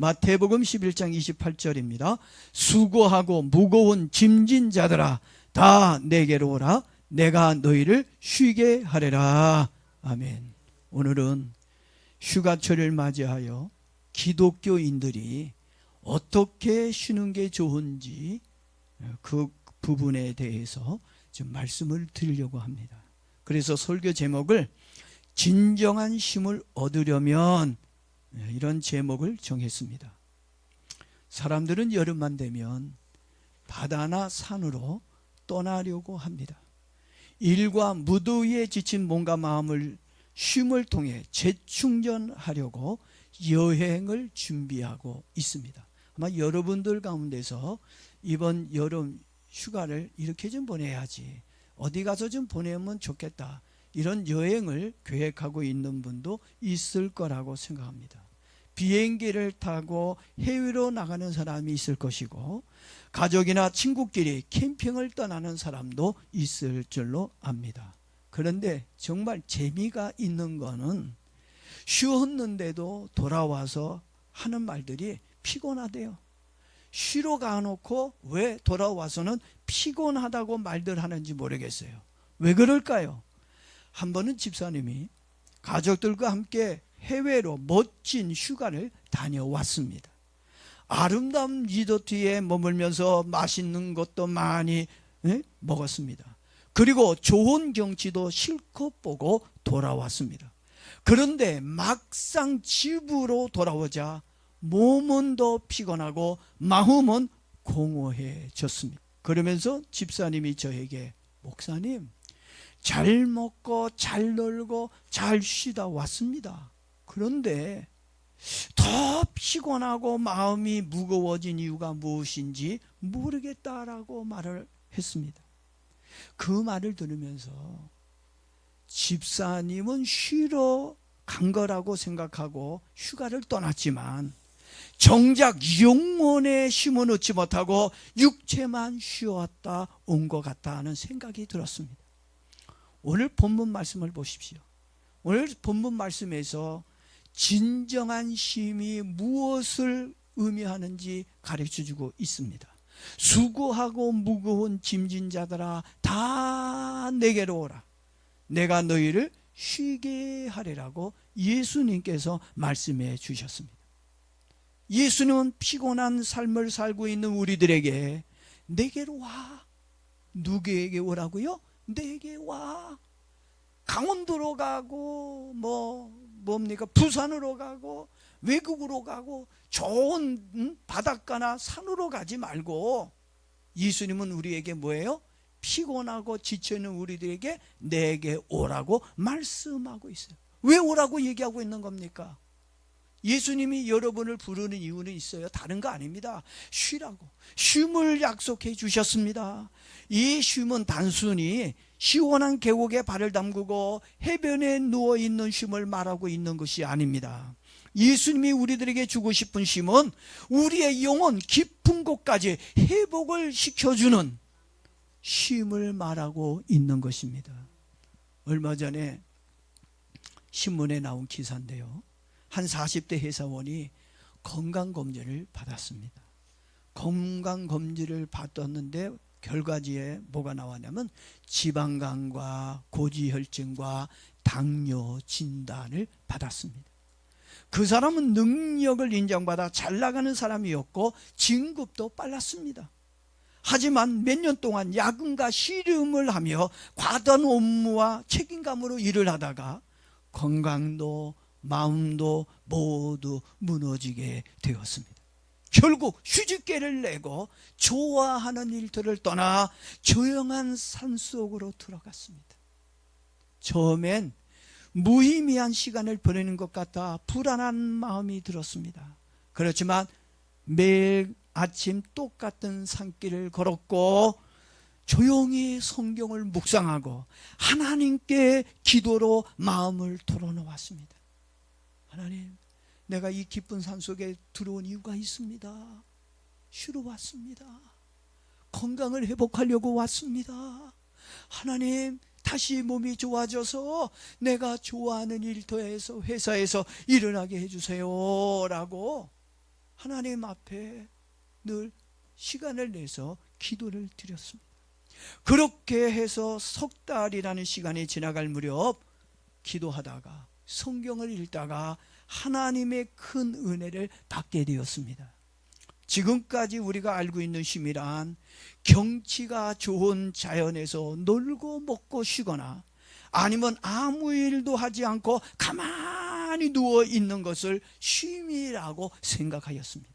마태복음 11장 28절입니다. 수고하고 무거운 짐진 자들아 다 내게로 오라 내가 너희를 쉬게 하리라. 아멘. 오늘은 휴가철을 맞이하여 기독교인들이 어떻게 쉬는 게 좋은지 그 부분에 대해서 좀 말씀을 드리려고 합니다. 그래서 설교 제목을 진정한 쉼을 얻으려면 이런 제목을 정했습니다. 사람들은 여름만 되면 바다나 산으로 떠나려고 합니다. 일과 무더위에 지친 몸과 마음을 쉼을 통해 재충전하려고 여행을 준비하고 있습니다. 아마 여러분들 가운데서 이번 여름 휴가를 이렇게 좀 보내야지. 어디 가서 좀 보내면 좋겠다. 이런 여행을 계획하고 있는 분도 있을 거라고 생각합니다. 비행기를 타고 해외로 나가는 사람이 있을 것이고 가족이나 친구끼리 캠핑을 떠나는 사람도 있을 줄로 압니다. 그런데 정말 재미가 있는 거는 쉬었는데도 돌아와서 하는 말들이 피곤하대요. 쉬러 가놓고 왜 돌아와서는 피곤하다고 말들 하는지 모르겠어요. 왜 그럴까요? 한 번은 집사님이 가족들과 함께 해외로 멋진 휴가를 다녀왔습니다. 아름다운 리조트에 머물면서 맛있는 것도 많이 예? 먹었습니다. 그리고 좋은 경치도 실컷 보고 돌아왔습니다. 그런데 막상 집으로 돌아오자 몸은 더 피곤하고 마음은 공허해졌습니다. 그러면서 집사님이 저에게 목사님 잘 먹고 잘 놀고 잘 쉬다 왔습니다. 그런데 더 피곤하고 마음이 무거워진 이유가 무엇인지 모르겠다라고 말을 했습니다. 그 말을 들으면서 집사님은 쉬러 간 거라고 생각하고 휴가를 떠났지만 정작 영혼의 쉼은 얻지 못하고 육체만 쉬었다 온 것 같다 하는 생각이 들었습니다. 오늘 본문 말씀을 보십시오. 오늘 본문 말씀에서 진정한 쉼이 무엇을 의미하는지 가르쳐 주고 있습니다. 수고하고 무거운 짐진 자들아 다 내게로 오라. 내가 너희를 쉬게 하리라고 예수님께서 말씀해 주셨습니다. 예수님은 피곤한 삶을 살고 있는 우리들에게 내게로 와. 누구에게 오라고요? 내게 와. 강원도로 가고 뭐 뭡니까 부산으로 가고 외국으로 가고 좋은 음, 바닷가나 산으로 가지 말고 예수님은 우리에게 뭐예요? 피곤하고 지쳐있는 우리들에게 내게 오라고 말씀하고 있어요. 왜 오라고 얘기하고 있는 겁니까? 예수님이 여러분을 부르는 이유는 있어요. 다른 거 아닙니다. 쉬라고. 쉼을 약속해 주셨습니다. 이 쉼은 단순히 시원한 계곡에 발을 담그고 해변에 누워 있는 쉼을 말하고 있는 것이 아닙니다. 예수님이 우리들에게 주고 싶은 쉼은 우리의 영혼 깊은 곳까지 회복을 시켜주는 쉼을 말하고 있는 것입니다. 얼마 전에 신문에 나온 기사인데요. 한 40대 회사원이 건강검진을 받았습니다. 건강검진을 받았는데 결과지에 뭐가 나왔냐면 지방간과 고지혈증과 당뇨 진단을 받았습니다. 그 사람은 능력을 인정받아 잘 나가는 사람이었고 진급도 빨랐습니다. 하지만 몇 년 동안 야근과 씨름을 하며 과도한 업무와 책임감으로 일을 하다가 건강도 마음도 모두 무너지게 되었습니다. 결국 휴직계를 내고 좋아하는 일들을 떠나 조용한 산속으로 들어갔습니다. 처음엔 무의미한 시간을 보내는 것 같아 불안한 마음이 들었습니다. 그렇지만 매일 아침 똑같은 산길을 걸었고 조용히 성경을 묵상하고 하나님께 기도로 마음을 털어놓았습니다. 하나님, 내가 이 깊은 산 속에 들어온 이유가 있습니다. 쉬러 왔습니다. 건강을 회복하려고 왔습니다. 하나님, 다시 몸이 좋아져서 내가 좋아하는 일터에서 회사에서 일어나게 해주세요. 라고 하나님 앞에 늘 시간을 내서 기도를 드렸습니다. 그렇게 해서 석 달이라는 시간이 지나갈 무렵 기도하다가 성경을 읽다가 하나님의 큰 은혜를 받게 되었습니다. 지금까지 우리가 알고 있는 쉼이란 경치가 좋은 자연에서 놀고 먹고 쉬거나 아니면 아무 일도 하지 않고 가만히 누워 있는 것을 쉼이라고 생각하였습니다.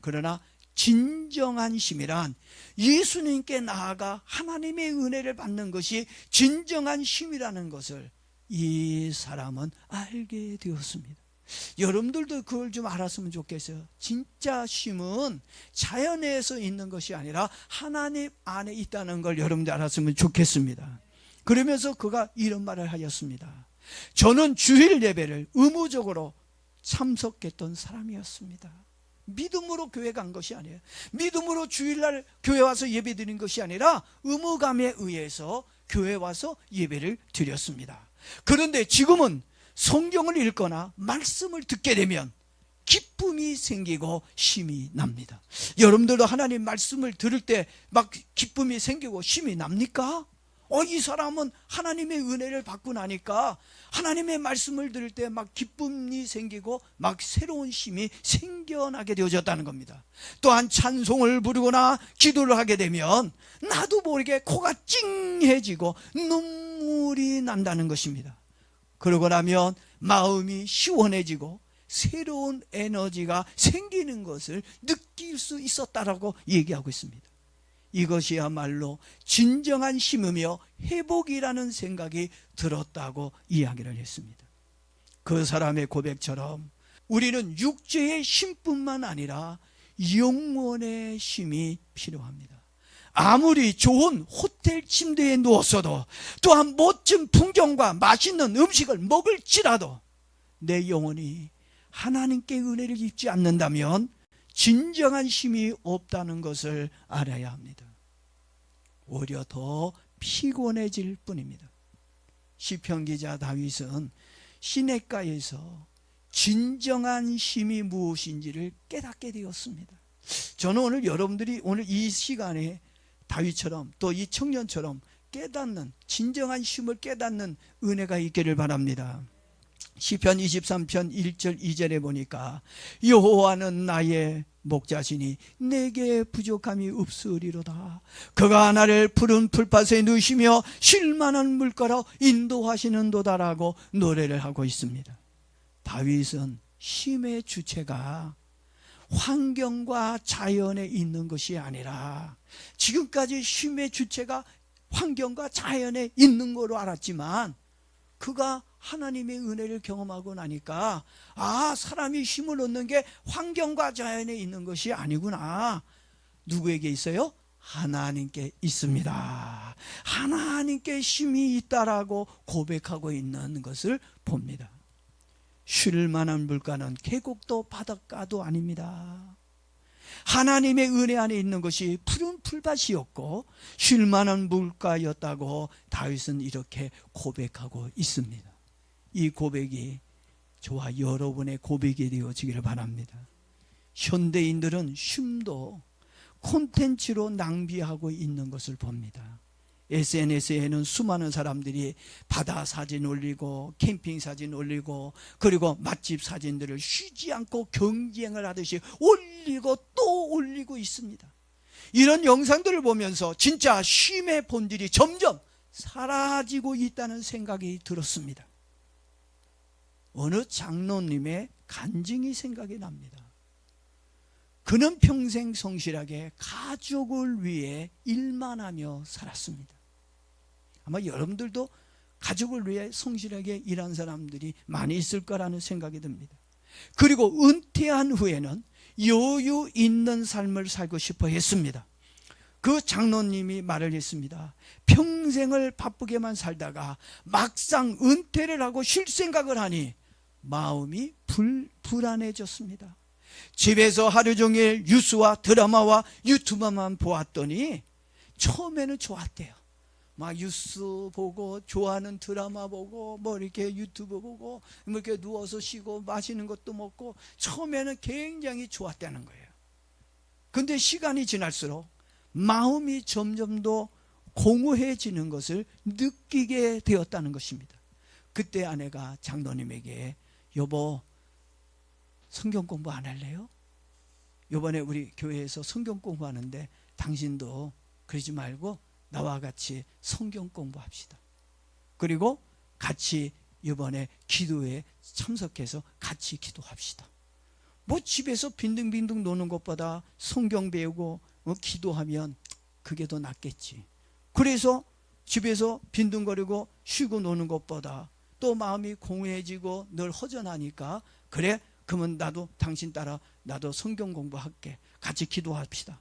그러나 진정한 쉼이란 예수님께 나아가 하나님의 은혜를 받는 것이 진정한 쉼이라는 것을 이 사람은 알게 되었습니다. 여러분들도 그걸 좀 알았으면 좋겠어요. 진짜 쉼은 자연에서 있는 것이 아니라 하나님 안에 있다는 걸 여러분들 알았으면 좋겠습니다. 그러면서 그가 이런 말을 하였습니다. 저는 주일 예배를 의무적으로 참석했던 사람이었습니다. 믿음으로 교회 간 것이 아니에요. 믿음으로 주일날 교회 와서 예배 드린 것이 아니라 의무감에 의해서 교회 와서 예배를 드렸습니다. 그런데 지금은 성경을 읽거나 말씀을 듣게 되면 기쁨이 생기고 힘이 납니다. 여러분들도 하나님 말씀을 들을 때 막 기쁨이 생기고 힘이 납니까? 어, 이 사람은 하나님의 은혜를 받고 나니까 하나님의 말씀을 들을 때 막 기쁨이 생기고 막 새로운 힘이 생겨나게 되어졌다는 겁니다. 또한 찬송을 부르거나 기도를 하게 되면 나도 모르게 코가 찡해지고 눈 물이 난다는 것입니다. 그러고 나면 마음이 시원해지고 새로운 에너지가 생기는 것을 느낄 수 있었다라고 얘기하고 있습니다. 이것이야말로 진정한 힘이며 회복이라는 생각이 들었다고 이야기를 했습니다. 그 사람의 고백처럼 우리는 육체의 힘뿐만 아니라 영혼의 힘이 필요합니다. 아무리 좋은 호텔 침대에 누웠어도 또한 멋진 풍경과 맛있는 음식을 먹을지라도 내 영혼이 하나님께 은혜를 입지 않는다면 진정한 힘이 없다는 것을 알아야 합니다. 오히려 더 피곤해질 뿐입니다. 시편 기자 다윗은 시냇가에서 진정한 힘이 무엇인지를 깨닫게 되었습니다. 저는 오늘 여러분들이 오늘 이 시간에 다윗처럼 또 이 청년처럼 깨닫는 진정한 힘을 깨닫는 은혜가 있기를 바랍니다. 시편 23편 1절 2절에 보니까 여호와는 나의 목자시니 내게 부족함이 없으리로다. 그가 나를 푸른 풀밭에 누시며 쉴만한 물가로 인도하시는도다라고 노래를 하고 있습니다. 다윗은 힘의 주체가 환경과 자연에 있는 것이 아니라 지금까지 힘의 주체가 환경과 자연에 있는 거로 알았지만 그가 하나님의 은혜를 경험하고 나니까 아 사람이 힘을 얻는 게 환경과 자연에 있는 것이 아니구나. 누구에게 있어요? 하나님께 있습니다. 하나님께 힘이 있다라고 고백하고 있는 것을 봅니다. 쉴 만한 물가는 계곡도 바닷가도 아닙니다 하나님의 은혜 안에 있는 것이 푸른 풀밭이었고 쉴 만한 물가였다고 다윗은 이렇게 고백하고 있습니다. 이 고백이 저와 여러분의 고백이 되어지기를 바랍니다. 현대인들은 쉼도 콘텐츠로 낭비하고 있는 것을 봅니다. SNS에는 수많은 사람들이 바다 사진 올리고 캠핑 사진 올리고 그리고 맛집 사진들을 쉬지 않고 경쟁을 하듯이 올리고 또 올리고 있습니다. 이런 영상들을 보면서 진짜 쉼의 본질이 점점 사라지고 있다는 생각이 들었습니다. 어느 장로님의 간증이 생각이 납니다. 그는 평생 성실하게 가족을 위해 일만 하며 살았습니다. 아마 여러분들도 가족을 위해 성실하게 일한 사람들이 많이 있을 거라는 생각이 듭니다. 그리고 은퇴한 후에는 여유 있는 삶을 살고 싶어 했습니다. 그 장로님이 말을 했습니다. 평생을 바쁘게만 살다가 막상 은퇴를 하고 쉴 생각을 하니 마음이 불, 불안해졌습니다. 집에서 하루 종일 뉴스와 드라마와 유튜브만 보았더니 처음에는 좋았대요. 막 뉴스 보고 좋아하는 드라마 보고 뭐 이렇게 유튜브 보고 뭐 이렇게 누워서 쉬고 마시는 것도 먹고 처음에는 굉장히 좋았다는 거예요. 근데 시간이 지날수록 마음이 점점 더 공허해지는 것을 느끼게 되었다는 것입니다. 그때 아내가 장로님에게 여보 성경 공부 안 할래요? 요번에 우리 교회에서 성경 공부하는데 당신도 그러지 말고 나와 같이 성경 공부합시다. 그리고 같이 이번에 기도에 참석해서 같이 기도합시다. 뭐 집에서 빈둥빈둥 노는 것보다 성경 배우고 어, 기도하면 그게 더 낫겠지. 그래서 집에서 빈둥거리고 쉬고 노는 것보다 또 마음이 공허해지고 늘 허전하니까 그래 그러면 나도 당신 따라 나도 성경 공부할게 같이 기도합시다.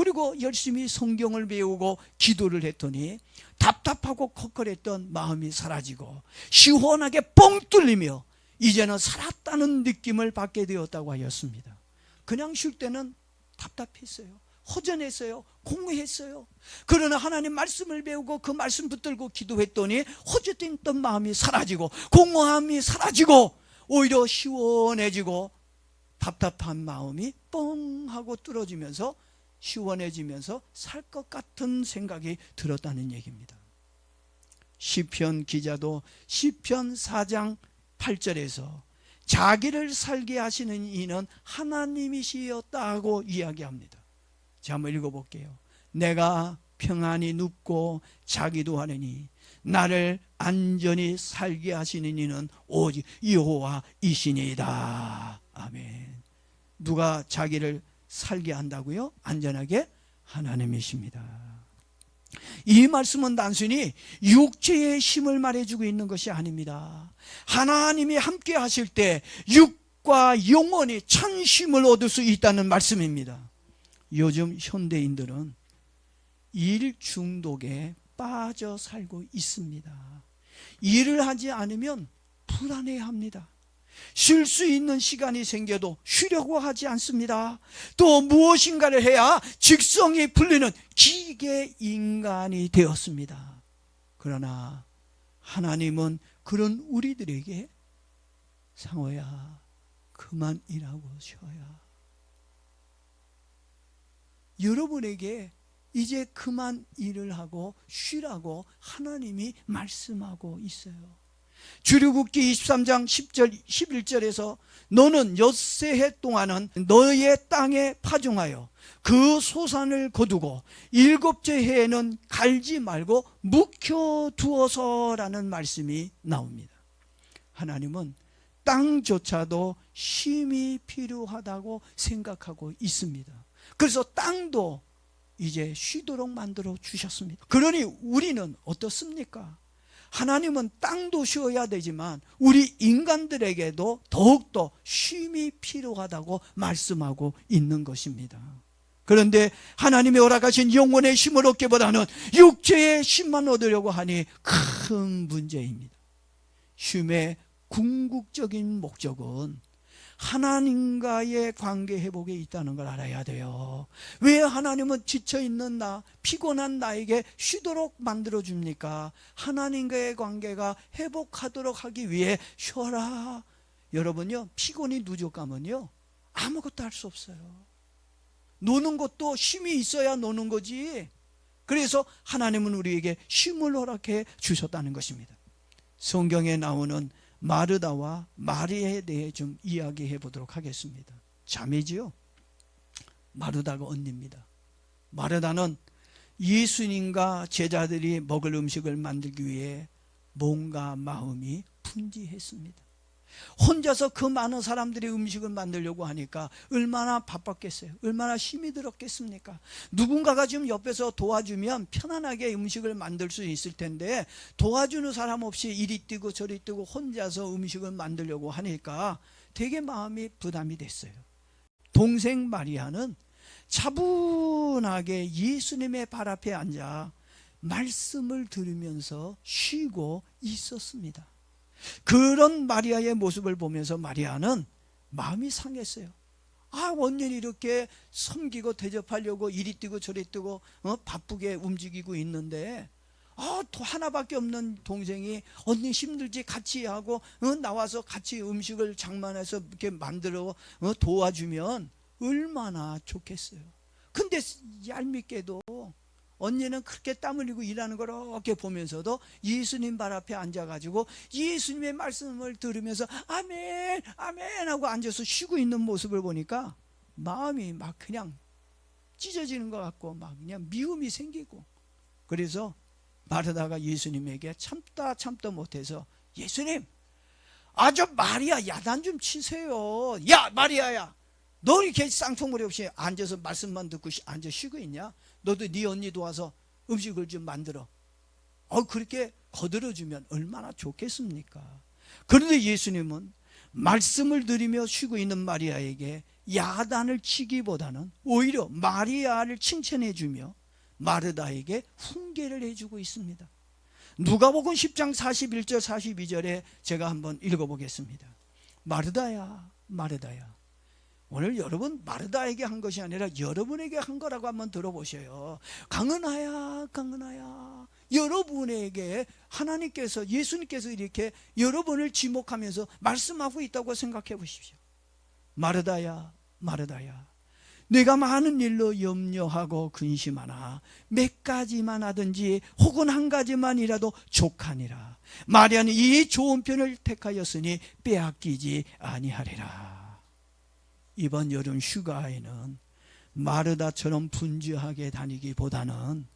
그리고 열심히 성경을 배우고 기도를 했더니 답답하고 컥거렸던 마음이 사라지고 시원하게 뻥 뚫리며 이제는 살았다는 느낌을 받게 되었다고 하였습니다. 그냥 쉴 때는 답답했어요. 허전했어요. 공허했어요. 그러나 하나님 말씀을 배우고 그 말씀 붙들고 기도했더니 허전했던 마음이 사라지고 공허함이 사라지고 오히려 시원해지고 답답한 마음이 뻥 하고 뚫어지면서 시원해지면서 살 것 같은 생각이 들었다는 얘기입니다. 시편 기자도 시편 4장 8절에서 자기를 살게 하시는 이는 하나님이시였다고 이야기합니다. 자, 한번 읽어볼게요. 내가 평안히 눕고 자기도 하느니 나를 안전히 살게 하시는 이는 오직 여호와이시니이다. 아멘. 누가 자기를 살게 한다고요? 안전하게 하나님이십니다. 이 말씀은 단순히 육체의 힘을 말해주고 있는 것이 아닙니다. 하나님이 함께 하실 때 육과 영혼이 천 힘을 얻을 수 있다는 말씀입니다. 요즘 현대인들은 일 중독에 빠져 살고 있습니다. 일을 하지 않으면 불안해 합니다. 쉴 수 있는 시간이 생겨도 쉬려고 하지 않습니다. 또 무엇인가를 해야 직성이 풀리는 기계 인간이 되었습니다. 그러나 하나님은 그런 우리들에게 상호야 그만 일하고 쉬어야 여러분에게 이제 그만 일을 하고 쉬라고 하나님이 말씀하고 있어요. 주류국기 23장 10절 11절에서 너는 엿새 해 동안은 너의 땅에 파종하여 그 소산을 거두고 일곱째 해에는 갈지 말고 묵혀 두어서라는 말씀이 나옵니다. 하나님은 땅조차도 쉼이 필요하다고 생각하고 있습니다. 그래서 땅도 이제 쉬도록 만들어 주셨습니다. 그러니 우리는 어떻습니까? 하나님은 땅도 쉬어야 되지만 우리 인간들에게도 더욱더 쉼이 필요하다고 말씀하고 있는 것입니다. 그런데 하나님이 허락하신 영혼의 힘을 얻기보다는 육체의 힘만 얻으려고 하니 큰 문제입니다. 쉼의 궁극적인 목적은 하나님과의 관계 회복에 있다는 걸 알아야 돼요. 왜 하나님은 지쳐있는 나, 피곤한 나에게 쉬도록 만들어줍니까? 하나님과의 관계가 회복하도록 하기 위해 쉬어라. 여러분요, 피곤이 누적하면요, 아무것도 할 수 없어요. 노는 것도 쉼이 있어야 노는 거지. 그래서 하나님은 우리에게 쉼을 허락해 주셨다는 것입니다. 성경에 나오는 마르다와 마리에 대해 좀 이야기해 보도록 하겠습니다. 자매지요. 마르다가 언니입니다. 마르다는 예수님과 제자들이 먹을 음식을 만들기 위해 몸과 마음이 분지했습니다. 혼자서 그 많은 사람들이 음식을 만들려고 하니까 얼마나 바빴겠어요. 얼마나 힘이 들었겠습니까? 누군가가 지금 옆에서 도와주면 편안하게 음식을 만들 수 있을 텐데 도와주는 사람 없이 이리 뛰고 저리 뛰고 혼자서 음식을 만들려고 하니까 되게 마음이 부담이 됐어요. 동생 마리아는 차분하게 예수님의 발 앞에 앉아 말씀을 들으면서 쉬고 있었습니다. 그런 마리아의 모습을 보면서 마리아는 마음이 상했어요. 아, 원년이 이렇게 섬기고 대접하려고 이리 뛰고 저리 뛰고 어? 바쁘게 움직이고 있는데 아, 또 하나밖에 없는 동생이 언니 힘들지 같이 하고 어, 나와서 같이 음식을 장만해서 이렇게 만들어 어, 도와주면 얼마나 좋겠어요. 근데 얄밉게도 언니는 그렇게 땀 흘리고 일하는 걸 이렇게 보면서도 예수님 발 앞에 앉아가지고 예수님의 말씀을 들으면서 아멘, 아멘 하고 앉아서 쉬고 있는 모습을 보니까 마음이 막 그냥 찢어지는 것 같고 막 그냥 미움이 생기고 그래서 마르다가 예수님에게 참다 참다 못해서 예수님 아저 마리아 야단 좀 치세요. 야 마리아야 너 이렇게 쌍통머리 없이 앉아서 말씀만 듣고 쉬- 앉아 쉬고 있냐 너도 네 언니 도 와서 음식을 좀 만들어 어 그렇게 거들어주면 얼마나 좋겠습니까 그런데 예수님은 말씀을 드리며 쉬고 있는 마리아에게 야단을 치기보다는 오히려 마리아를 칭찬해 주며 마르다에게 훈계를 해주고 있습니다. 누가복음 10장 41절 42절에 제가 한번 읽어보겠습니다. 마르다야 마르다야 오늘 여러분 마르다에게 한 것이 아니라 여러분에게 한 거라고 한번 들어보셔요. 강은하야 강은하야 여러분에게 하나님께서 예수님께서 이렇게 여러분을 지목하면서 말씀하고 있다고 생각해 보십시오. 마르다야 마르다야 내가 많은 일로 염려하고 근심하나 몇 가지만 하든지 혹은 한 가지만이라도 족하니라 마리아는 이 좋은 편을 택하였으니 빼앗기지 아니하리라 이번 여름 휴가에는 마르다처럼 분주하게 다니기보다는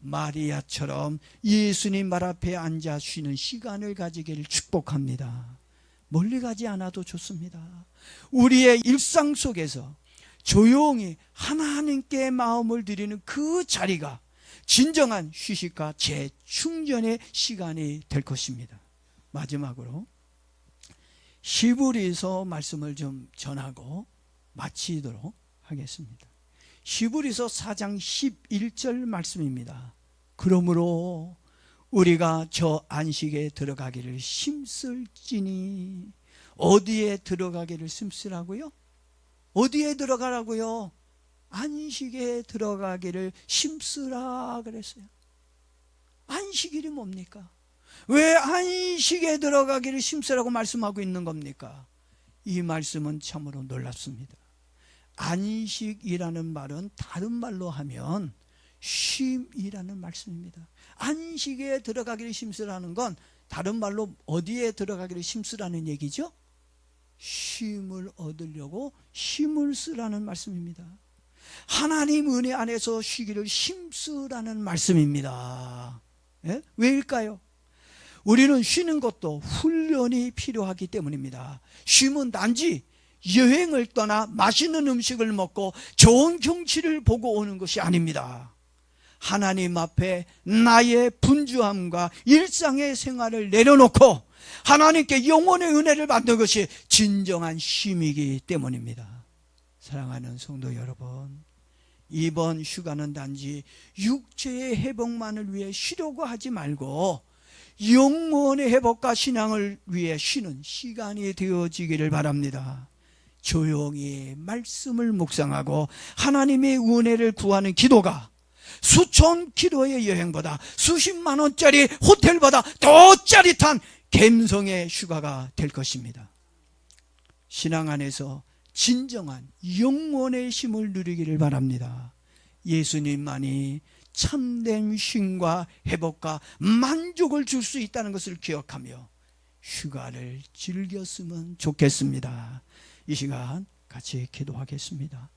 마리아처럼 예수님 말 앞에 앉아 쉬는 시간을 가지기를 축복합니다. 멀리 가지 않아도 좋습니다. 우리의 일상 속에서 조용히 하나님께 마음을 드리는 그 자리가 진정한 휴식과 재충전의 시간이 될 것입니다. 마지막으로 히브리서 말씀을 좀 전하고 마치도록 하겠습니다. 히브리서 4장 11절 말씀입니다. 그러므로 우리가 저 안식에 들어가기를 힘쓸지니 어디에 들어가기를 힘쓰라고요? 어디에 들어가라고요? 안식에 들어가기를 힘쓰라 그랬어요. 안식일이 뭡니까? 왜 안식에 들어가기를 힘쓰라고 말씀하고 있는 겁니까? 이 말씀은 참으로 놀랍습니다. 안식이라는 말은 다른 말로 하면 쉼이라는 말씀입니다. 안식에 들어가기를 힘쓰라는 건 다른 말로 어디에 들어가기를 힘쓰라는 얘기죠? 쉼을 얻으려고 힘을 쓰라는 말씀입니다. 하나님 은혜 안에서 쉬기를 힘쓰라는 말씀입니다. 예? 왜일까요? 우리는 쉬는 것도 훈련이 필요하기 때문입니다. 쉼은 단지 여행을 떠나 맛있는 음식을 먹고 좋은 경치를 보고 오는 것이 아닙니다. 하나님 앞에 나의 분주함과 일상의 생활을 내려놓고 하나님께 영혼의 은혜를 받는 것이 진정한 쉼이기 때문입니다. 사랑하는 성도 여러분, 이번 휴가는 단지 육체의 회복만을 위해 쉬려고 하지 말고 영혼의 회복과 신앙을 위해 쉬는 시간이 되어지기를 바랍니다. 조용히 말씀을 묵상하고 하나님의 은혜를 구하는 기도가 수천 킬로의 여행보다 수십만 원짜리 호텔보다 더 짜릿한 갬성의 휴가가 될 것입니다. 신앙 안에서 진정한 영혼의 힘을 누리기를 바랍니다. 예수님만이 참된 쉼과 회복과 만족을 줄 수 있다는 것을 기억하며 휴가를 즐겼으면 좋겠습니다. 이 시간 같이 기도하겠습니다.